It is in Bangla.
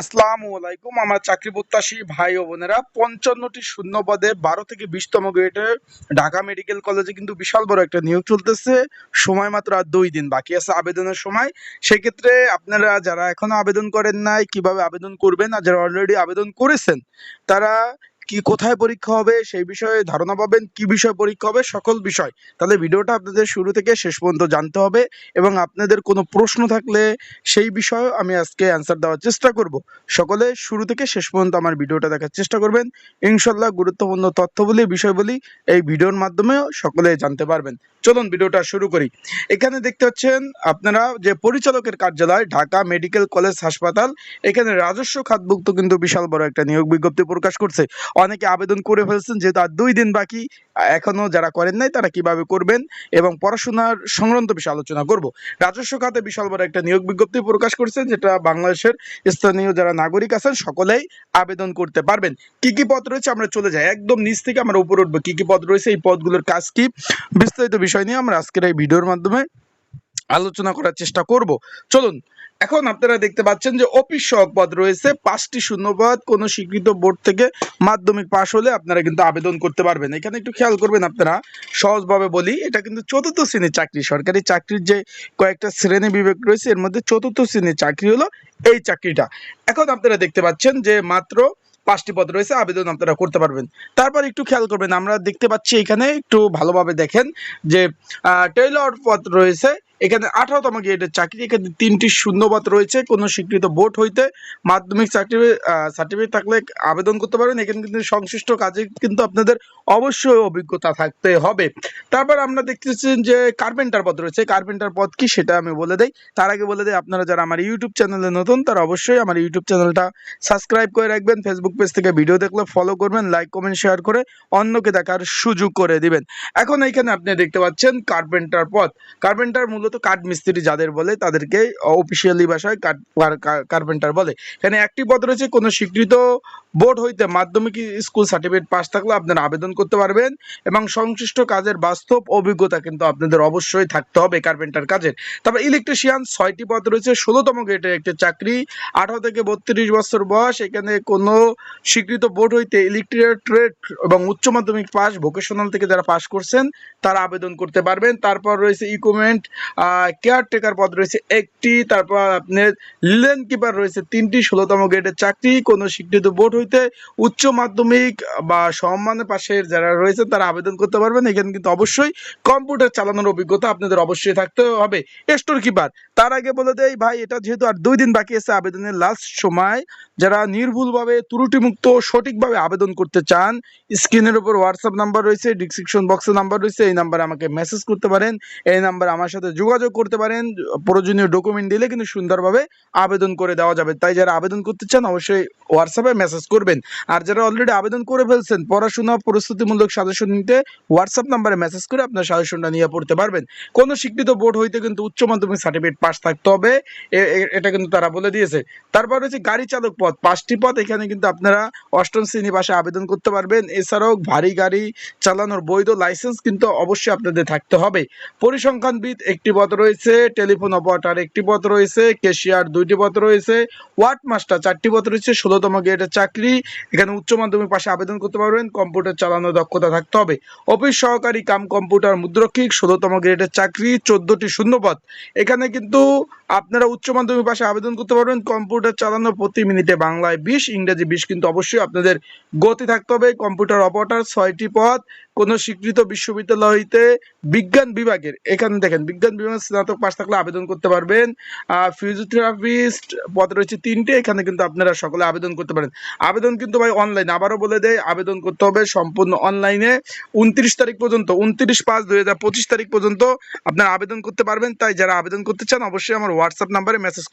আসসালামু আলাইকুম। আমার চাকরি প্রত্যাশী ভাই ও বোনেরা, পঞ্চান্নটি শূন্য পদে বারো থেকে বিশতম গ্রেডে ঢাকা মেডিকেল কলেজে কিন্তু বিশাল বড় একটা নিয়োগ চলতেছে। সময় মাত্র আর দুই দিন বাকি আছে আবেদনের সময়। সেক্ষেত্রে আপনারা যারা এখনও আবেদন করেন নাই, কীভাবে আবেদন করবেন আর যারা অলরেডি আবেদন করেছেন, তারা কি কোথায় পরীক্ষা হবে, সেই বিষয়ে ধারণা পাবেন, কি বিষয় পরীক্ষা হবে, সকল বিষয়। তাহলে ভিডিওটা আপনাদের শুরু থেকে শেষ পর্যন্ত জানতে হবে এবং আপনাদের কোনো প্রশ্ন থাকলে সেই বিষয়ে আমি আজকে অ্যান্সার দেওয়ার চেষ্টা করব। সকলে শুরু থেকে শেষ পর্যন্ত আমার ভিডিওটা দেখার চেষ্টা করবেন। ইনশাল্লাহ গুরুত্বপূর্ণ তথ্যবলী, বিষয়বলী এই ভিডিওর মাধ্যমেও সকলে জানতে পারবেন। চলুন ভিডিওটা শুরু করি। এখানে দেখতে পাচ্ছেন আপনারা যে পরিচালকের কার্যালয়, ঢাকা মেডিকেল কলেজ হাসপাতাল, এখানে রাজস্ব খাতভুক্ত কিন্তু বিশাল বড় একটা নিয়োগ বিজ্ঞপ্তি প্রকাশ করছে। অনেকে আবেদন করে ফেলছেন, যেহেতু আর দুই দিন বাকি, এখনও যারা করেন নাই তারা কীভাবে করবেন এবং পড়াশোনার সংক্রান্ত বিষয়ে আলোচনা করব। রাজস্ব খাতে বিশাল বড় একটা নিয়োগ বিজ্ঞপ্তি প্রকাশ করছে যেটা বাংলাদেশের স্থানীয় যারা নাগরিক আছেন, সকলেই আবেদন করতে পারবেন। কি কি পদ রয়েছে আমরা চলে যাই। একদম নিচ থেকে আমরা উপরে উঠবো। কি কি পদ রয়েছে, এই পদগুলোর কাজ কি? বিস্তারিত বিষয় নিয়ে আমরা আজকের এই ভিডিওর মাধ্যমে আলোচনা করার চেষ্টা করব। চলুন, এখন আপনারা দেখতে পাচ্ছেন যে অফিস সহক পদ রয়েছে। পাঁচটি শূন্যপদ, কোনো স্বীকৃত বোর্ড থেকে মাধ্যমিক পাশ হলে আপনারা কিন্তু আবেদন করতে পারবেন। এখানে একটু খেয়াল করবেন আপনারা, সহজভাবে বলি, এটা কিন্তু চতুর্থ শ্রেণির চাকরি। সরকারি চাকরির যে কয়েকটা শ্রেণি বিবেক রয়েছে, এর মধ্যে চতুর্থ শ্রেণির চাকরি হলো এই চাকরিটা। এখন আপনারা দেখতে পাচ্ছেন যে মাত্র পাঁচটি পদ রয়েছে, আবেদন আপনারা করতে পারবেন। তারপর একটু খেয়াল করবেন, আমরা দেখতে পাচ্ছি এখানে একটু ভালোভাবে দেখেন যে টেইলর পদ রয়েছে এখানে আঠারোতম গ্রেডের চাকরি, এখানে তিনটি শূন্যবাদ রয়েছে। কোনো স্বীকৃত বোর্ড হইতে মাধ্যমিক চাকরি সার্টিফিকেট থাকলে আবেদন করতে পারেন। এখানে কিন্তু সংশ্লিষ্ট কাজে কিন্তু আপনাদের অবশ্যই অভিজ্ঞতা থাকতে হবে। তারপর আমরা দেখতেছেন যে কার্পেন্টার পদ রয়েছে। কার্পেন্টার পদ কি সেটা আমি বলে দেই। তার আগে বলে দেই, আপনারা যারা আমার ইউটিউব চ্যানেলে নতুন, তারা অবশ্যই আমার ইউটিউব চ্যানেলটা সাবস্ক্রাইব করে রাখবেন। ফেসবুক পেজ থেকে ভিডিও দেখলে ফলো করবেন লাইক কমেন্ট শেয়ার করে অন্যকে দেখার সুযোগ করে দিবেন। এখন এইখানে আপনি দেখতে পাচ্ছেন কার্পেন্টার পদ। কার্পেন্টার মূলত কাঠ মিস্ত্রি যাদের বলে তাদেরকে অফিসিয়ালি ভাষায় কাঠ কার্পেন্টার বলে। এখানে একটি পদ রয়েছে, কোনো স্বীকৃত বোর্ড হইতে মাধ্যমিক স্কুল সার্টিফিকেট পাস থাকলে আপনারা আবেদন করতে পারবেন এবং সংশ্লিষ্ট কাজের বাস্তব অভিজ্ঞতা কিন্তু আপনাদের অবশ্যই থাকতে হবে কার্পেন্টার কাজের। তারপর ইলেকট্রিশিয়ান ছয়টি পদ রয়েছে, ষোলোতম গ্রেডের একটি চাকরি, আঠারো থেকে বত্রিশ বছর বয়স, এখানে কোনো স্বীকৃত বোর্ড হইতে ইলেকট্রিক ট্রেড এবং উচ্চ মাধ্যমিক পাস ভোকেশনাল থেকে যারা পাস করছেন, তারা আবেদন করতে পারবেন। তারপর রয়েছে ইকুইপমেন্ট কেয়ারটেকার পদ রয়েছে একটি, তারপর আপনার লিলেন কিপার রয়েছে তিনটি, ষোলোতম গ্রেডের চাকরি, কোনো স্বীকৃত বোর্ড হইতে উচ্চ মাধ্যমিক বা সম্মানের পাশের যারা রয়েছে তারা আবেদন করতে পারবেন। এখানে কিন্তু অবশ্যই কম্পিউটার চালানোর অভিজ্ঞতা আপনাদের অবশ্যই থাকতে হবে। স্টোর কিপার তার আগে বলে দেই ভাই, এটা যেহেতু আর দুই দিন বাকি আছে আবেদনের লাস্ট সময়, যারা নির্ভুলভাবে ত্রুটিমুক্ত সঠিকভাবে আবেদন করতে চান, স্ক্রিনের উপর হোয়াটসঅ্যাপ নাম্বার রয়েছে ডিসক্রিপশন বক্সে নাম্বার রয়েছে, এই নাম্বারে আমাকে মেসেজ করতে পারেন, এই নাম্বারে আমার সাথে যোগাযোগ করতে পারেন, প্রয়োজনীয় ডকুমেন্ট দিলে কিন্তু সুন্দরভাবে আবেদন করে দেওয়া যাবে। তাই যারা আবেদন করতে চান, অবশ্যই হোয়াটসঅ্যাপে মেসেজ করবেন। আর যারা অলরেডি আবেদন করে ফেলছেন, পড়াশোনা প্রস্তুতিমূলক সাজেশন নিতে হোয়াটসঅ্যাপ নাম্বারে মেসেজ করে আপনার সাজেশনটা নিয়ে পড়তে পারবেন। কোনো স্বীকৃত বোর্ড হইতে কিন্তু উচ্চ মাধ্যমিক সার্টিফিকেট পাস থাকতে হবে এটা কিন্তু তারা বলে দিয়েছে। তারপর হচ্ছে গাড়ি চালক পদ, পাঁচটি পদ এখানে কিন্তু আপনারা অষ্টম শ্রেণি পাশে আবেদন করতে পারবেন। এছাড়াও ভারী গাড়ি চালানোর বৈধ লাইসেন্স কিন্তু অবশ্যই আপনাদের থাকতে হবে। পরিসংখ্যানবিদ একটি পদ রয়েছে টেলিফোন অপারেটর একটি পদ রয়েছে কেশিয়ার দুইটি পদ রয়েছে ওয়ার্ড মাস্টার চারটি পদ রয়েছে, ষোলোতম গ্রেডের চাকরি এখানে উচ্চ মাধ্যমিক পাশে আবেদন করতে পারবেন, কম্পিউটার চালানোর দক্ষতা থাকতে হবে। অফিস সহকারী কাম কম্পিউটার মুদ্রক্ষিক, ষোলোতম গ্রেডের চাকরি, চোদ্দটি শূন্যপদ। এখানে কিন্তু আপনারা উচ্চ মাধ্যমিক পাশে আবেদন করতে পারবেন, কম্পিউটার চালানো প্রতি মিনিটে বাংলায় বিশ, ইংরেজি বিশ কিন্তু অবশ্যই আপনাদের গতি থাকতে হবে। কম্পিউটার অপারেটার ছয়টি পদ কোনো স্বীকৃত বিশ্ববিদ্যালয় হইতে বিজ্ঞান বিভাগের, এখানে দেখেন, বিজ্ঞান বিভাগের স্নাতক পাশ থাকলে আবেদন করতে পারবেন। ফিজিওথেরাপিস্ট পদ রয়েছে তিনটে, এখানে কিন্তু আপনারা সকলে আবেদন করতে পারেন। আবেদন কিন্তু ভাই অনলাইন আবারও বলে দেয় আবেদন করতে হবে সম্পূর্ণ অনলাইনে উনত্রিশ তারিখ পর্যন্ত, উনত্রিশ পাঁচ দুই হাজার পঁচিশ তারিখ পর্যন্ত আপনারা আবেদন করতে পারবেন। তাই যারা আবেদন করতে চান, অবশ্যই আমার হোয়াটসঅ্যাপ নাম্বারে মেসেজ